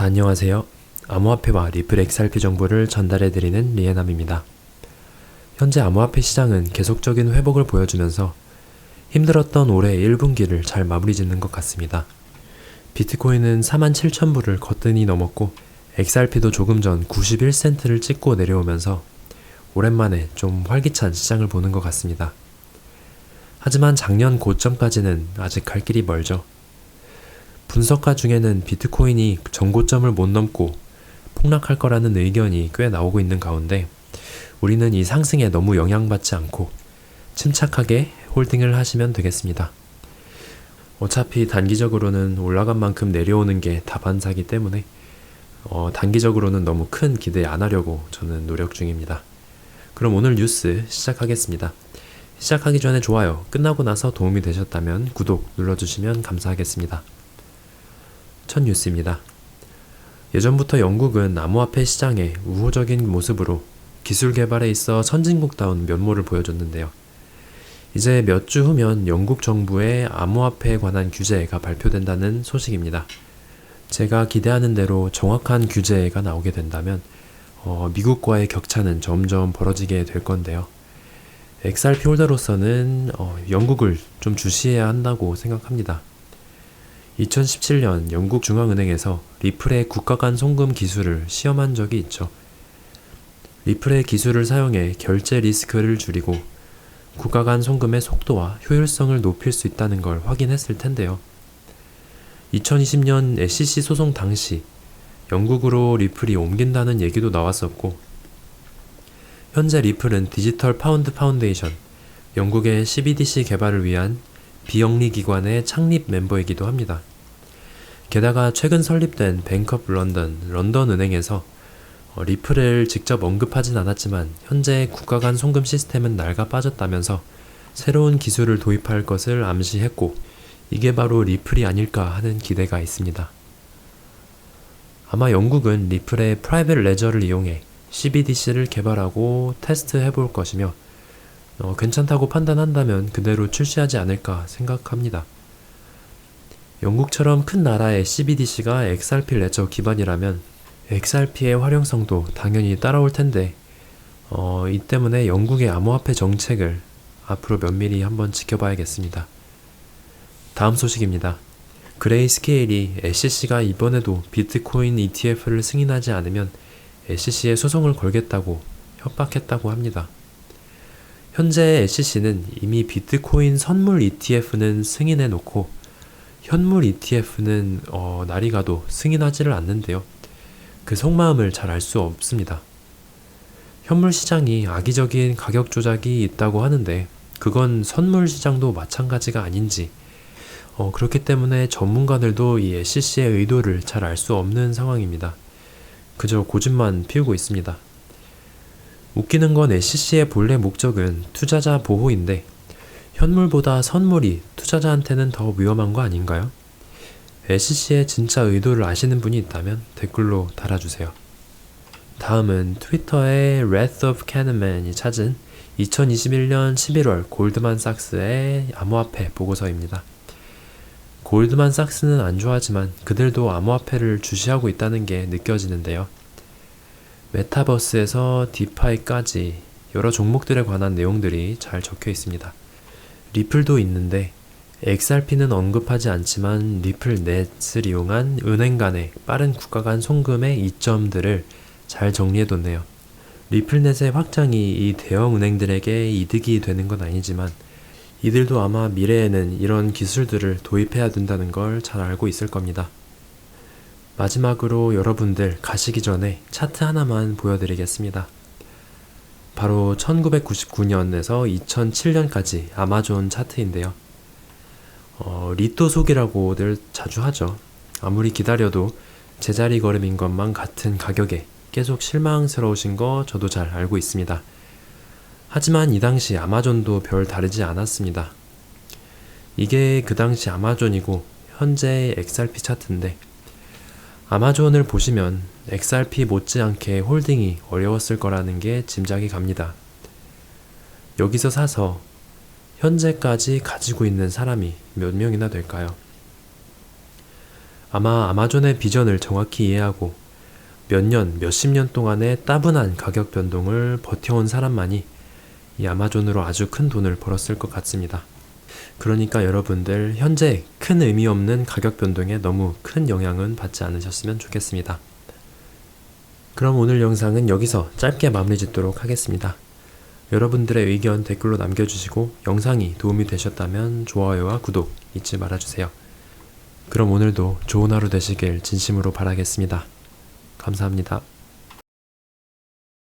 자, 안녕하세요. 암호화폐와 리플 XRP 정보를 전달해드리는 리에남입니다. 현재 암호화폐 시장은 계속적인 회복을 보여주면서 힘들었던 올해 1분기를 잘 마무리 짓는 것 같습니다. 비트코인은 47,000불을 거뜬히 넘었고 XRP도 조금 전 91센트를 찍고 내려오면서 오랜만에 좀 활기찬 시장을 보는 것 같습니다. 하지만 작년 고점까지는 아직 갈 길이 멀죠. 분석가 중에는 비트코인이 전고점을 못 넘고 폭락할 거라는 의견이 꽤 나오고 있는 가운데 우리는 이 상승에 너무 영향받지 않고 침착하게 홀딩을 하시면 되겠습니다. 어차피 단기적으로는 올라간 만큼 내려오는 게 다반사기 때문에 어, 단기적으로는 너무 큰 기대 안 하려고 저는 노력 중입니다. 그럼 오늘 뉴스 시작하겠습니다. 시작하기 전에 좋아요, 끝나고 나서 도움이 되셨다면 구독 눌러주시면 감사하겠습니다. 첫 뉴스입니다. 예전부터 영국은 암호화폐 시장에 우호적인 모습으로 기술 개발에 있어 선진국다운 면모를 보여줬는데요. 이제 몇 주 후면 영국 정부의 암호화폐에 관한 규제가 발표된다는 소식입니다. 제가 기대하는 대로 정확한 규제가 나오게 된다면 어, 미국과의 격차는 점점 벌어지게 될 건데요. XRP 홀더로서는 어, 영국을 좀 주시해야 한다고 생각합니다. 2017년 영국 중앙은행에서 리플의 국가 간 송금 기술을 시험한 적이 있죠. 리플의 기술을 사용해 결제 리스크를 줄이고 국가 간 송금의 속도와 효율성을 높일 수 있다는 걸 확인했을 텐데요. 2020년 SEC 소송 당시 영국으로 리플이 옮긴다는 얘기도 나왔었고, 현재 리플은 디지털 파운드 파운데이션, 영국의 CBDC 개발을 위한 비영리 기관의 창립 멤버이기도 합니다. 게다가 최근 설립된 뱅크업 런던, 런던 은행에서 어, 리플을 직접 언급하진 않았지만 현재 국가 간 송금 시스템은 낡아 빠졌다면서 새로운 기술을 도입할 것을 암시했고 이게 바로 리플이 아닐까 하는 기대가 있습니다. 아마 영국은 리플의 프라이빗 레저를 이용해 CBDC를 개발하고 테스트해 볼 것이며 어, 괜찮다고 판단한다면 그대로 출시하지 않을까 생각합니다. 영국처럼 큰 나라의 CBDC가 XRP 레저 기반이라면 XRP의 활용성도 당연히 따라올 텐데 어, 이 때문에 영국의 암호화폐 정책을 앞으로 면밀히 한번 지켜봐야겠습니다. 다음 소식입니다. 그레이스케일이 SCC가 이번에도 비트코인 ETF를 승인하지 않으면 SCC에 소송을 걸겠다고 협박했다고 합니다. 현재 SCC는 이미 비트코인 선물 ETF는 승인해 놓고 현물 ETF는 어, 날이 가도 승인하지를 않는데요. 그 속마음을 잘 알 수 없습니다. 현물 시장이 악의적인 가격 조작이 있다고 하는데 그건 선물 시장도 마찬가지가 아닌지 어, 그렇기 때문에 전문가들도 이 SCC의 의도를 잘 알 수 없는 상황입니다. 그저 고집만 피우고 있습니다. 웃기는 건 SCC의 본래 목적은 투자자 보호인데 현물보다 선물이 투자자한테는 더 위험한 거 아닌가요? SCC의 진짜 의도를 아시는 분이 있다면 댓글로 달아주세요. 다음은 트위터의 Wrath of Kahneman이 찾은 2021년 11월 골드만삭스의 암호화폐 보고서입니다. 골드만삭스는 안 좋아하지만 그들도 암호화폐를 주시하고 있다는 게 느껴지는데요. 메타버스에서 디파이까지 여러 종목들에 관한 내용들이 잘 적혀 있습니다. 리플도 있는데 XRP는 언급하지 않지만 리플 넷을 이용한 은행 간의 빠른 국가 간 송금의 이점들을 잘 정리해뒀네요. 리플넷의 확장이 이 대형 은행들에게 이득이 되는 건 아니지만 이들도 아마 미래에는 이런 기술들을 도입해야 된다는 걸 잘 알고 있을 겁니다. 마지막으로 여러분들 가시기 전에 차트 하나만 보여드리겠습니다. 바로 1999년에서 2007년까지 아마존 차트인데요. 어, 리또 속이라고들 자주 하죠. 아무리 기다려도 제자리 걸음인 것만 같은 가격에 계속 실망스러우신 거 저도 잘 알고 있습니다. 하지만 이 당시 아마존도 별 다르지 않았습니다. 이게 그 당시 아마존이고 현재의 XRP 차트인데 아마존을 보시면 XRP 못지않게 홀딩이 어려웠을 거라는 게 짐작이 갑니다. 여기서 사서 현재까지 가지고 있는 사람이 몇 명이나 될까요? 아마 아마존의 비전을 정확히 이해하고 몇 년, 몇십 년 동안의 따분한 가격 변동을 버텨온 사람만이 이 아마존으로 아주 큰 돈을 벌었을 것 같습니다. 그러니까 여러분들 현재 큰 의미 없는 가격 변동에 너무 큰 영향은 받지 않으셨으면 좋겠습니다. 그럼 오늘 영상은 여기서 짧게 마무리 짓도록 하겠습니다. 여러분들의 의견 댓글로 남겨주시고 영상이 도움이 되셨다면 좋아요와 구독 잊지 말아주세요. 그럼 오늘도 좋은 하루 되시길 진심으로 바라겠습니다. 감사합니다.